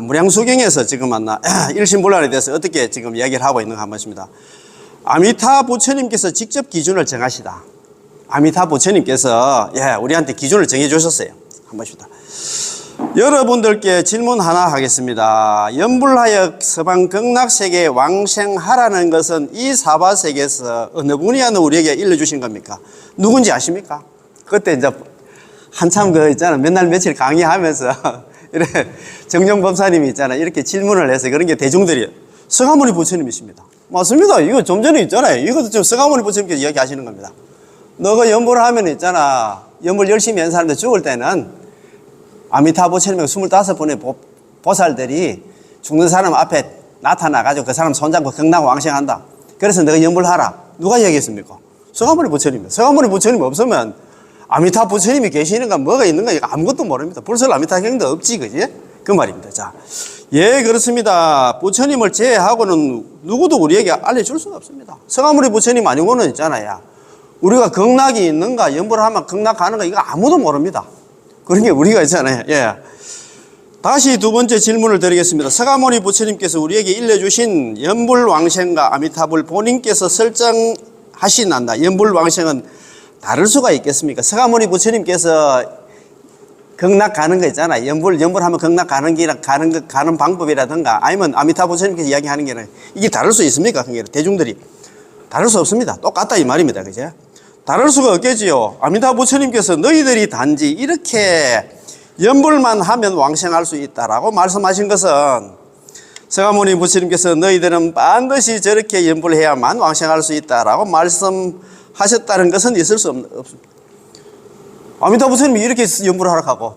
무량수경에서 지금 만나 일신불란에 대해서 어떻게 지금 이야기를 하고 있는가 한 번입니다. 아미타 부처님께서 직접 기준을 정하시다. 아미타 부처님께서 예, 우리한테 기준을 정해 주셨어요. 한 번입니다. 여러분들께 질문 하나 하겠습니다. 연불하여 서방 극락세계 왕생하라는 것은 이 사바세계에서 어느 분이 하는 우리에게 일러주신 겁니까? 누군지 아십니까? 그때 이제 한참 그 있잖아. 맨날 며칠 강의하면서 이래 정정 법사님이 있잖아. 이렇게 질문을 해서 그런 게 대중들이 서가모니 부처님이십니다. 맞습니다. 이거 좀 전에 있잖아요. 이것도 지금 서가모니 부처님께서 이야기하시는 겁니다. 너가 연불을 하면 있잖아. 연불 열심히 한 사람들 죽을 때는 아미타 부처님의 25분의 보, 보살들이 죽는 사람 앞에 나타나가지고 그 사람 손잡고 극락 왕생한다. 그래서 너가 연불하라. 누가 얘기했습니까? 서가모니 부처님. 서가모니 부처님 없으면 아미타 부처님이 계시는가 뭐가 있는가 아무것도 모릅니다. 불설 아미타 경도 없지 그지? 그 말입니다. 자, 예 그렇습니다. 부처님을 제외하고는 누구도 우리에게 알려줄 수가 없습니다. 서가모니 부처님 아니고는 있잖아요. 우리가 극락이 있는가 연불을 하면 극락 가는가 이거 아무도 모릅니다. 그런 게 우리가 있잖아요. 예. 다시 두 번째 질문을 드리겠습니다. 서가모니 부처님께서 우리에게 일러주신 연불왕생과 아미타불 본인께서 설정하신단다. 연불왕생은 다를 수가 있겠습니까? 서가모니 부처님께서 극락 가는 거 있잖아. 연불, 연불하면 극락 가는 길, 가는, 거- 가는 방법이라든가 아니면 아미타 부처님께서 이야기하는 게는 이게 다를 수 있습니까? 그게 대중들이. 다를 수 없습니다. 똑같다 이 말입니다. 그죠? 다를 수가 없겠지요. 아미타 부처님께서 너희들이 단지 이렇게 연불만 하면 왕생할 수 있다라고 말씀하신 것은 서가모니 부처님께서 너희들은 반드시 저렇게 연불해야만 왕생할 수 있다라고 말씀 하셨다는 것은 있을 수 없, 없습니다. 아미타 부처님이 이렇게 연불을 하라고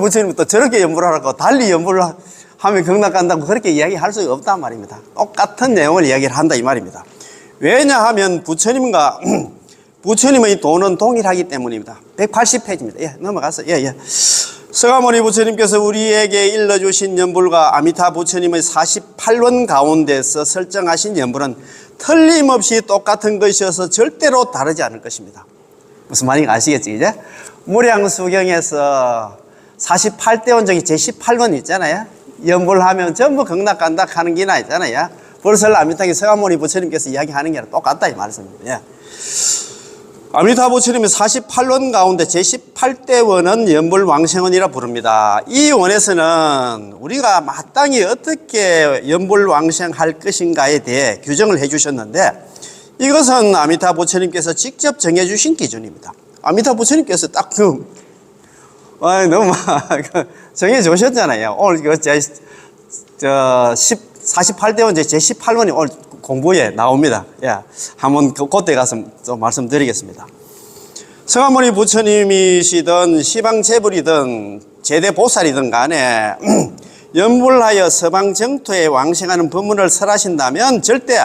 부처님이 또 저렇게 연불을 하라고 달리 연불을 하- 하면 극락 간다고 그렇게 이야기할 수가 없단 말입니다. 똑같은 내용을 이야기를 한다 이 말입니다. 왜냐하면 부처님과 부처님의 돈은 동일하기 때문입니다. 180페이지입니다. 예, 넘어가서 예, 예. 서가모니 부처님께서 우리에게 일러주신 연불과 아미타 부처님의 48원 가운데서 설정하신 연불은 틀림없이 똑같은 것이어서 절대로 다르지 않을 것입니다. 무슨 말인지 아시겠지, 이제? 무량수경에서 48대원 중에 제18원 있잖아요. 연불 하면 전부 극락 간다 하는 기나 있잖아요. 벌써 아미타기 서가모니 부처님께서 이야기하는 게랑 똑같다 이 말씀입니다. 예. 아미타 부처님의 48원 가운데 제18대 원은 연불왕생원이라 부릅니다. 이 원에서는 우리가 마땅히 어떻게 연불왕생할 것인가에 대해 규정을 해주셨는데 이것은 아미타 부처님께서 직접 정해주신 기준입니다. 아미타 부처님께서 딱 그, 아 너무 그 정해주셨잖아요. 오늘 그 제, 저 10, 48대 원 제 18원이 오늘 공부에 나옵니다. 예. 한번 그- 그때 가서 좀 말씀드리겠습니다. 성화모니 부처님이시든 시방재불이든 제대보살이든 간에 연불하여 서방 정토에 왕생하는 법문을 설하신다면 절대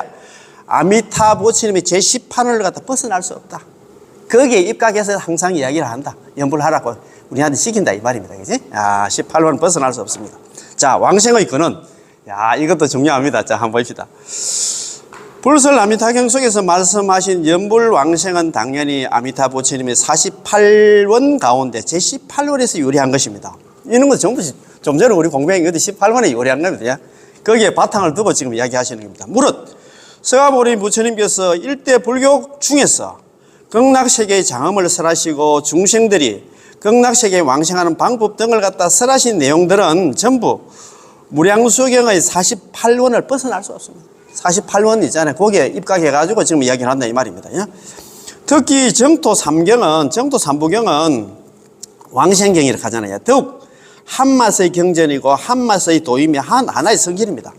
아미타 부처님의 제18원을 갖다 벗어날 수 없다. 거기에 입각해서 항상 이야기를 한다. 연불하라고 우리한테 시킨다 이 말입니다. 그지? 아, 18원 벗어날 수 없습니다. 자, 왕생의 근원. 야, 이것도 중요합니다. 자, 한번 봅시다. 불설 아미타경 속에서 말씀하신 연불 왕생은 당연히 아미타 부처님의 48원 가운데 제 18원에서 유래한 것입니다. 이런 거 전부 좀 전에 우리 공부한 것도 18원에 유래한 겁니다. 거기에 바탕을 두고 지금 이야기하시는 겁니다. 무릇 서가모니 부처님께서 일대 불교 중에서 극락세계의 장엄을 설하시고 중생들이 극락세계에 왕생하는 방법 등을 갖다 설하신 내용들은 전부 무량수경의 48원을 벗어날 수 없습니다. 48원 있잖아요. 거기에 입각해가지고 지금 이야기를 한다 이 말입니다. 예? 특히 정토 3경은, 정토 3부경은 왕생경이라고 하잖아요. 더욱 한맛의 경전이고 한맛의 도임이 한, 하나의 성질입니다.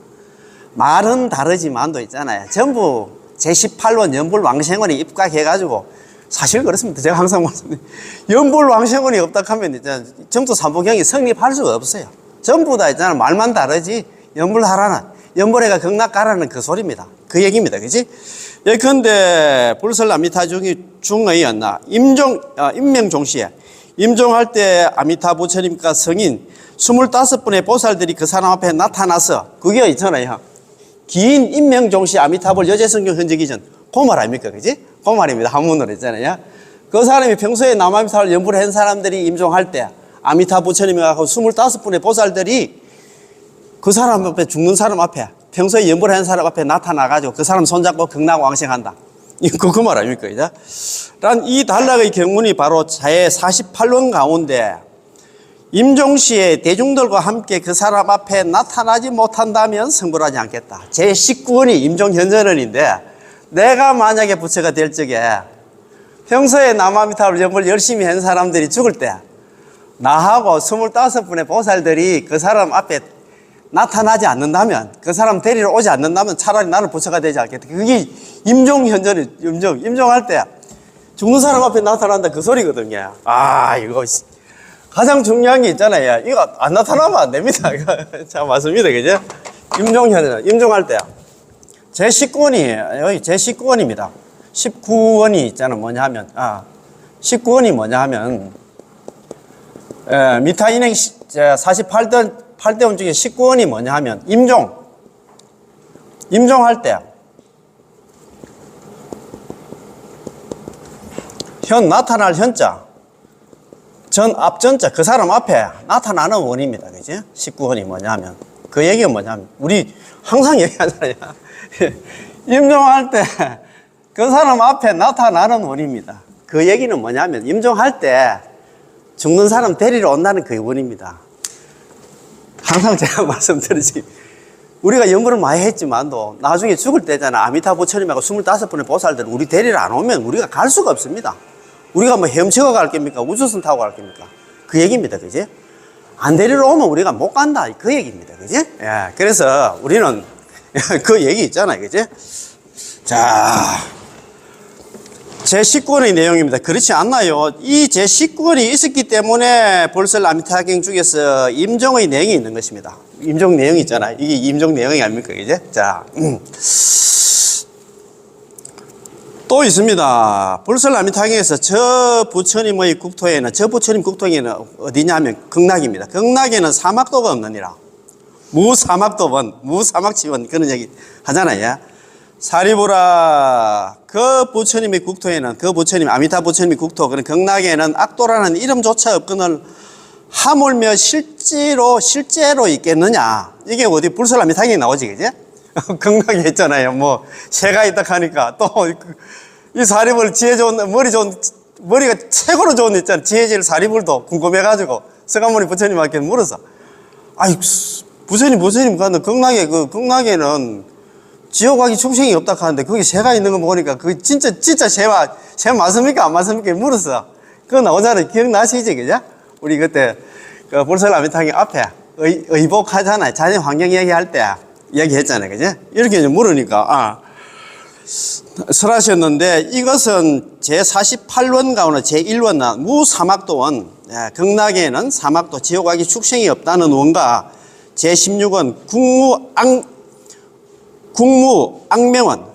말은 다르지만도 있잖아요. 전부 제18원 연불 왕생원이 입각해가지고 사실 그렇습니다. 제가 항상 말씀드린 연불 왕생원이 없다 하면 정토 삼부경이 성립할 수가 없어요. 전부 다 있잖아. 말만 다르지 연불하라는 연불해가 극락 가라는 그 소리입니다. 그 얘기입니다. 그지? 예컨대 불설 아미타 중의 중의였나 임종 어, 임명종시에 임종할 때 아미타 부처님과 성인 25분의 보살들이 그 사람 앞에 나타나서 그게 있잖아요. 긴 임명종시 아미타불 여제성경 현재 기전 고말 아닙니까 그지? 고말입니다 한문으로 있잖아요 그 사람이 평소에 남아미타를 연불을 한 사람들이 임종할 때 아미타 부처님하고 25분의 보살들이 그 사람 앞에 죽는 사람 앞에 평소에 연불하는 사람 앞에 나타나가지고 그 사람 손잡고 극락 왕생한다. 이거 그말 아닙니까? 이제? 란이 단락의 경문이 바로 제 48원 가운데 임종시에 대중들과 함께 그 사람 앞에 나타나지 못한다면 성불하지 않겠다. 제 19원이 임종 현전원인데 내가 만약에 부처가 될 적에 평소에 남아미타불 연불 열심히 한 사람들이 죽을 때 나하고 25분의 보살들이 그 사람 앞에 나타나지 않는다면 그 사람 데리러 오지 않는다면 차라리 나는 부처가 되지 않겠다. 그게 임종현전이 임종 임종할 때 죽는 사람 앞에 나타난다 그 소리거든요. 아 이거 씨. 가장 중요한 게 있잖아요. 이거 안 나타나면 안 됩니다. 참 맞습니다. 그죠? 임종현 임종할 때제 19원이 여기 제 19원입니다. 19원이 있잖아. 뭐냐 하면 아 19원이 뭐냐 하면 에, 미타 인행 48대 8대원 중에 19원이 뭐냐 하면 임종 임종할 때 현 나타날 현자 전 앞전자 그 사람 앞에 나타나는 원입니다. 그지? 19원이 뭐냐 하면 그 얘기가 뭐냐면 우리 항상 얘기하잖아요. 임종할 때 그 사람 앞에 나타나는 원입니다. 그 얘기는 뭐냐면 임종할 때 죽는 사람 데리러 온다는 그 원입니다. 항상 제가 말씀드리지 우리가 연구를 많이 했지만도 나중에 죽을 때잖아 아미타 부처님하고 25분의 보살들 우리 데리러 안 오면 우리가 갈 수가 없습니다. 우리가 뭐 헤엄치고 갈 겁니까? 우주선 타고 갈 겁니까? 그 얘기입니다. 그지? 안 데리러 오면 우리가 못 간다. 그 얘기입니다. 그지? 예. 그래서 우리는 그 얘기 있잖아요. 그지? 자. 제 19권의 내용입니다. 그렇지 않나요? 이 제 19권이 있었기 때문에 볼설 아미타경 중에서 임종의 내용이 있는 것입니다. 임종 내용이 있잖아요. 이게 임종 내용이 아닙니까? 이제? 자. 음. 또 있습니다. 불설 아미타경에서 저 부처님의 국토에는, 저 부처님 국토에는 어디냐면 극락입니다. 극락에는 사막도가 없느니라. 무사막도원, 무사막지원 그런 얘기 하잖아요. 사리보라 그 부처님의 국토에는 그 부처님 아미타 부처님의 국토 그런 극락에는 악도라는 이름조차 없거늘 하물며 실제로 실제로 있겠느냐. 이게 어디 불설 아미타경에 나오지 그지? 극락에 있잖아요. 뭐 새가 있다 하니까 또 이 사리불 지혜 좋은 머리 좋은 머리가 최고로 좋은 데 있잖아 지혜질 사리불도 궁금해가지고 서가모니 부처님한테 물어서. 아이 부처님 부처님 가는 극락에 그 극락에는 지옥 가기 축생이 없다 하는데 거기 새가 있는 거 보니까 그 진짜 진짜 새와 새 맞습니까? 안 맞습니까? 물었어. 그거 나오잖아요 기억나시지 그죠? 우리 그때 그 볼설 아미탕이 앞에 의, 의복하잖아요. 자연 환경 얘기할 때 얘기했잖아요 그죠? 이렇게 이제 물으니까 아 설하셨는데 이것은 제 48원 가운데 제 1원 무사막도원 예, 극락에는 사막도 지옥 가기 축생이 없다는 원과 제 16원 국무앙 국무 악명원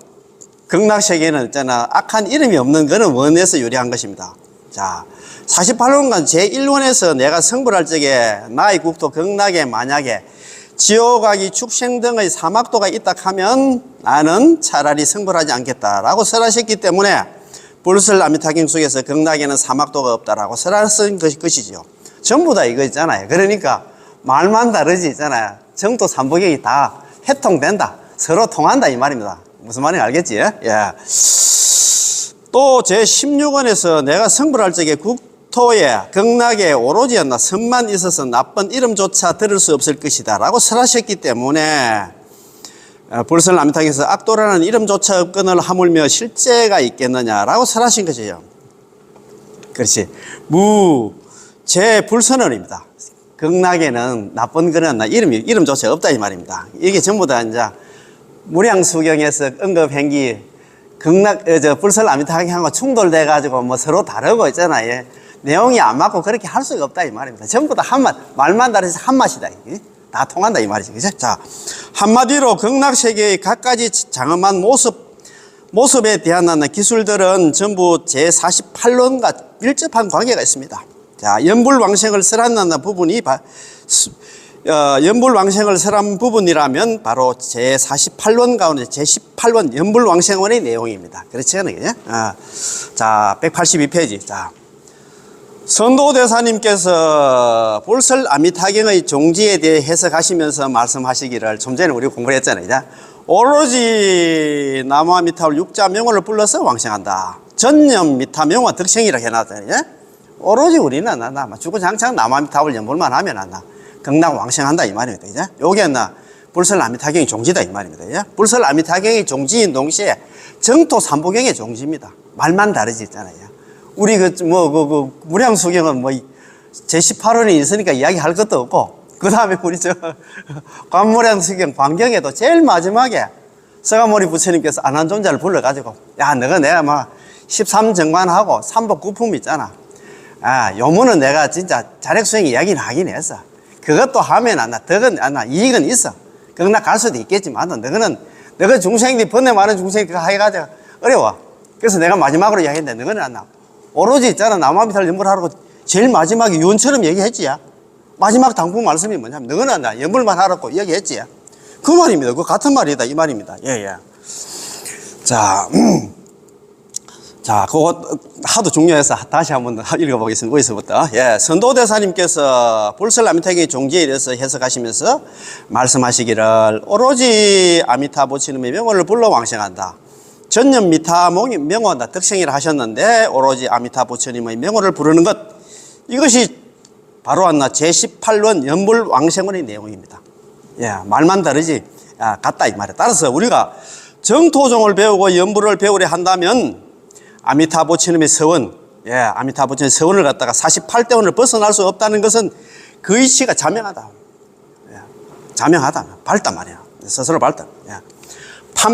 극락세계는 있잖아 악한 이름이 없는 거는 원에서 유래한 것입니다. 자, 48원간 제1원에서 내가 성불할 적에 나의 국토 극락에 만약에 지옥하기 축생 등의 사막도가 있다 하면 나는 차라리 성불하지 않겠다라고 설하셨기 때문에 불설 아미타경 속에서 극락에는 사막도가 없다라고 설하신 것이 것이죠. 전부 다 이거 있잖아요. 그러니까 말만 다르지 있잖아요. 정도 삼보경이 다 해통된다. 서로 통한다 이 말입니다. 무슨 말인지 알겠지? 예. 또 제 16원에서 내가 성불할 적에 국토에 극락에 오로지였나 선만 있어서 나쁜 이름조차 들을 수 없을 것이다 라고 설하셨기 때문에 어, 불설 남탕에서 악도라는 이름조차 없건을 하물며 실제가 있겠느냐라고 설하신 것이에요. 그렇지. 무, 제 불선언입니다. 극락에는 나쁜 거는 이름이, 이름조차 없다 이 말입니다. 이게 전부 다 이제 무량수경에서 게 극락, 어, 저, 불설 아미타경하고 충돌돼 가지고 뭐 서로 다르고 있잖아요. 예. 내용이 안 맞고 그렇게 할 수가 없다 이 말입니다. 전부 다 한맛, 말만 다르지 한맛이다. 이게. 다 통한다 이 말이지. 그죠? 자, 한마디로 극락 세계의 갖가지 장엄한 모습, 모습에 대한 기술들은 전부 제48론과 밀접한 관계가 있습니다. 자, 연불 왕생을 설한다는 부분이 바, 어, 연불왕생을 설한 부분이라면 바로 제48원 가운데 제18원 연불왕생원의 내용입니다. 그렇지 않아요? 아, 자, 182페이지. 자, 선도대사님께서 볼설 아미타경의 종지에 대해 해석하시면서 말씀하시기를 좀 전에 우리 공부를 했잖아요. 오로지 나무 아미타불 육자 명호를 불러서 왕생한다. 전념 미타 명호 덕생이라고 해놨잖아요. 예? 오로지 우리는 나, 나 죽고 장창 나무 아미타불 연불만 하면 나 극락 왕생한다 이 말입니다. 이제. 나 불설 아미타경의 종지다 이 말입니다. 예? 불설 아미타경의 종지인 동시에 정토 삼보경의 종지입니다. 말만 다르지 있잖아요. 우리 그뭐그그 무량수경은 뭐 제18원이 있으니까 이야기할 것도 없고 그 다음에 우리 저 관무량수경 광경에도 제일 마지막에 서가모니 부처님께서 안한존자를 불러가지고 야 너가 내가 막 13정관하고 삼복 구품 있잖아 아 요문은 내가 진짜 자력수행 이야기는 하긴 했어 그것도 하면 안나 덕은 안나 이익은 있어. 그나 갈 수도 있겠지만 너는 너가 중생들이 번뇌 많은 중생이 그거 해가지고 어려워. 그래서 내가 마지막으로 이야기했는데 너는 안나. 오로지 있잖아. 나무아미탈 연불하라고 제일 마지막에 유언처럼 얘기했지 야. 마지막 당부 말씀이 뭐냐면 너는 나. 연불만 하라고 이야기했지 야. 그 말입니다. 그 같은 말이다. 이 말입니다. 예예. 자, 음. 자, 그거 하도 중요해서 다시 한번 읽어보겠습니다. 어디서부터? 예, 선도대사님께서 불설 아미타경의 종지에 대해서 해석하시면서 말씀하시기를 오로지 아미타 보치님의 명호를 불러 왕생한다. 전년 미타 명호한다. 덕생이라 하셨는데 오로지 아미타 부처님의 명호를 부르는 것 이것이 바로 안나 제18원 연불 왕생원의 내용입니다. 예, 말만 다르지 아, 같다 이 말이야. 따라서 우리가 정토종을 배우고 연불을 배우려 한다면 아미타 부처님의 서원, 예, 아미타 부처님의 서원을 갖다가 48대원을 벗어날 수 없다는 것은 그 이치가 자명하다. 예, 자명하다. 밝단 말이야. 스스로 밝다. 예.